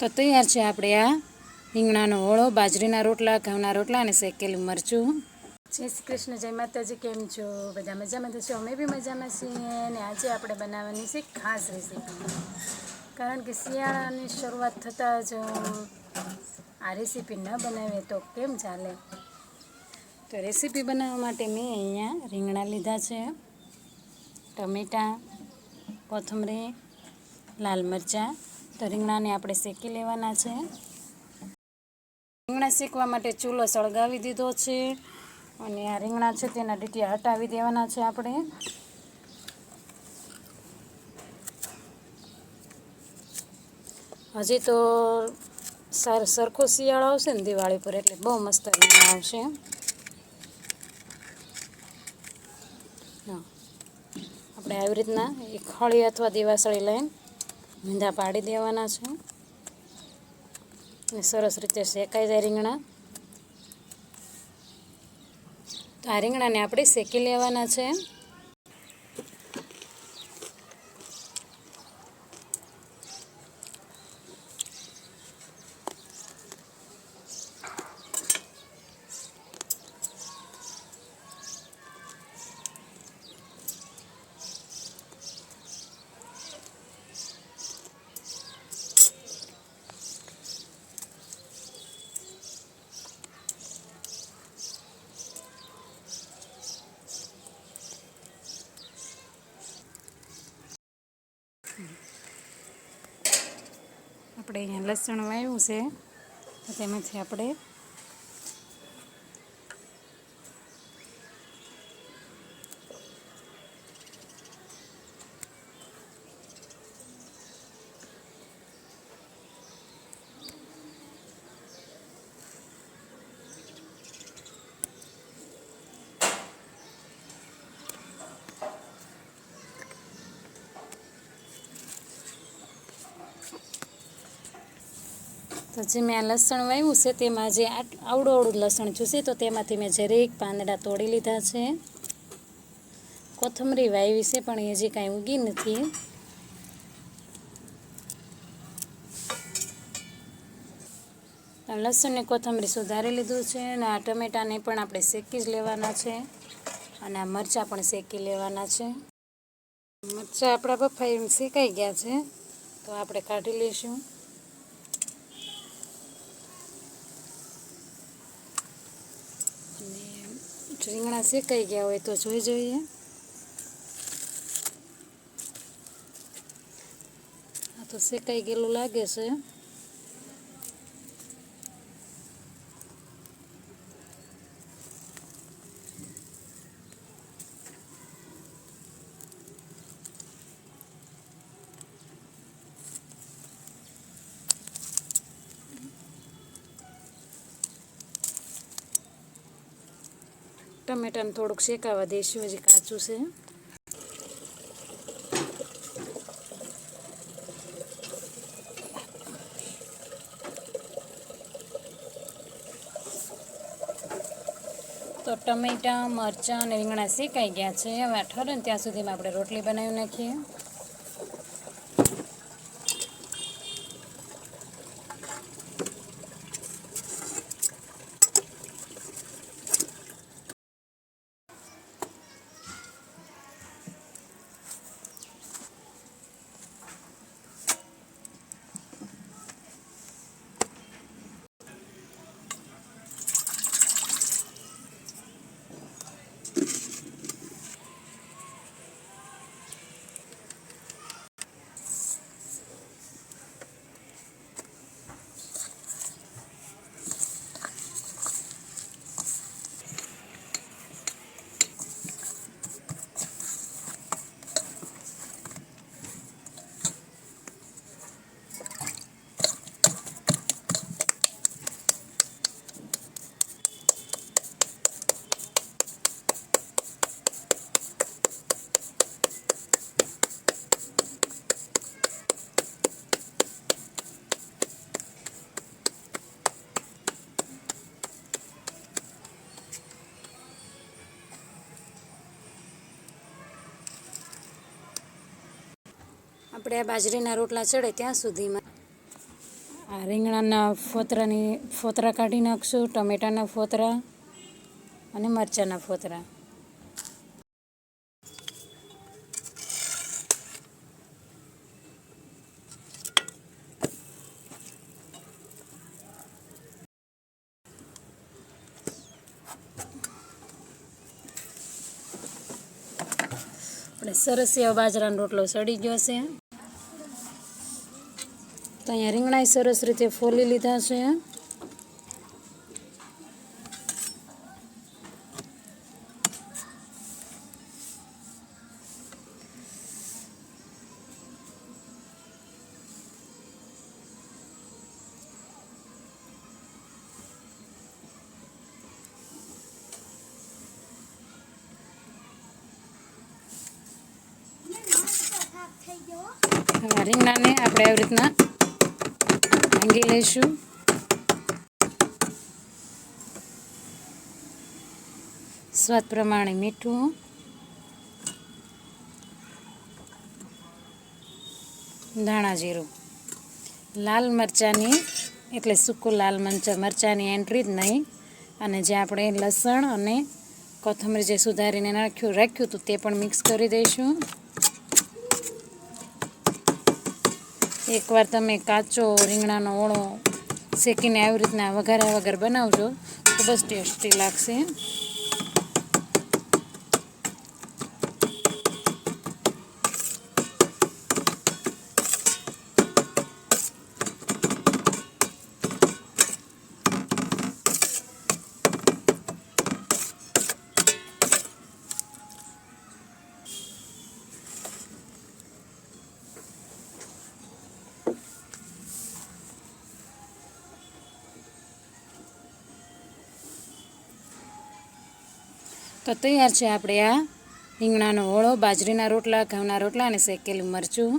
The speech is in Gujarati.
તો તૈયાર છે આપણે આ રીંગણાનો ઓળો બાજરીના રોટલા ઘઉંના રોટલા અને શેકેલું મરચું. જય શ્રી કૃષ્ણ જય માતાજી કેમ છો? બધા મજામાં તો છો? અમે બી મજામાં છીએ અને આજે આપણે બનાવવાની છે ખાસ રેસીપી કારણ કે શિયાળાની શરૂઆત થતાં જ આ રેસીપી ન બનાવીએ તો કેમ ચાલે? તો રેસીપી બનાવવા માટે મેં અહીંયા રીંગણા લીધા છે ટમેટાં કોથમરી લાલ મરચાં તો રીંગણાને આપણે શેકી લેવાના છે. રીંગણા શેકવા માટે ચૂલો સળગાવી દીધો છે અને આ રીંગણા છે તેના ડીટીયા હટાવી દેવાના છે આપણે. હજી તો સાર સરખો શિયાળો આવશે ને દિવાળી પર એટલે બહુ મસ્ત રીંગણા આવશે. આપણે આવી રીતના એક હળી અથવા દિવાસળી લઈને મીંધા પાડી દેવાના છે. સરસ રીતે શેકાઈ જાય રીંગણા. તો આ રીંગણાને આપણે શેકી લેવાના છે. આપણે અહીંયા લસણ વાવ્યું છે. તેમાંથી આપણે તો જે મેં લસણ વાવ્યું છે તેમાં જે આવડું આવડું લસણ જોશે તો તેમાંથી મેં જરીક પાંદડા તોડી લીધા છે. કોથમરી વાવી છે, પણ એ હજી કાંઈ ઉગી નથી. લસણને કોથમરી સુધારી લીધું છે, અને આ ટમેટાને પણ આપણે શેકી જ લેવાના છે, અને આ મરચાં પણ શેકી લેવાના છે. મરચાં આપણા બફાઈ શેકાઈ ગયા છે, તો આપણે કાઢી લઈશું. અને રીંગણા શેકાઈ ગયા હોય તો જોઈ જોઈએ. આ તો શેકાઈ ગયેલું લાગે છે. ટમેટાને થોડુંક શેકાવા દઈશું. હજી કાચું છે. તો ટમેટા, મરચાં અને રીંગણા શેકાઈ ગયા છે. હવે ઠરે ત્યાં સુધીમાં આપણે રોટલી બનાવી નાખીએ. આપણે આ બાજરીના રોટલા ચડે ત્યાં સુધીમાં. આ રીંગણાના ફોતરાની, ફોતરા કાઢી નાખશું, ટમેટાના ફોતરા અને મરચાંના ફોતરા. આપણે સરસ એવા બાજરાનો રોટલો સડી ગયો છે. તો અહીંયા રીંગણા સરસ રીતે ફોલી લીધા છે. રીંગણાને આપણે આવી રીતના ભાંગી લઈશું. સ્વાદ પ્રમાણે મીઠું. ધાણા જીરું. લાલ મરચાંની, એટલે સૂકું લાલ મરચાં, મરચાંની એન્ટ્રી જ નહીં. અને જે આપણે લસણ અને કોથમરી જે સુધારીને નાખ્યું, રાખ્યું હતું તે પણ મિક્સ કરી દઈશું. એકવાર તમે કાચો રીંગણાનો ઓળો શેકીને આવી રીતના વઘાર્યા વગર બનાવજો. ખૂબ જ ટેસ્ટી લાગશે તો તૈયાર છે આપણે આ રીંગણાનો ઓળો બાજરીના રોટલા ઘઉંના રોટલા અને શેકેલું મરચું.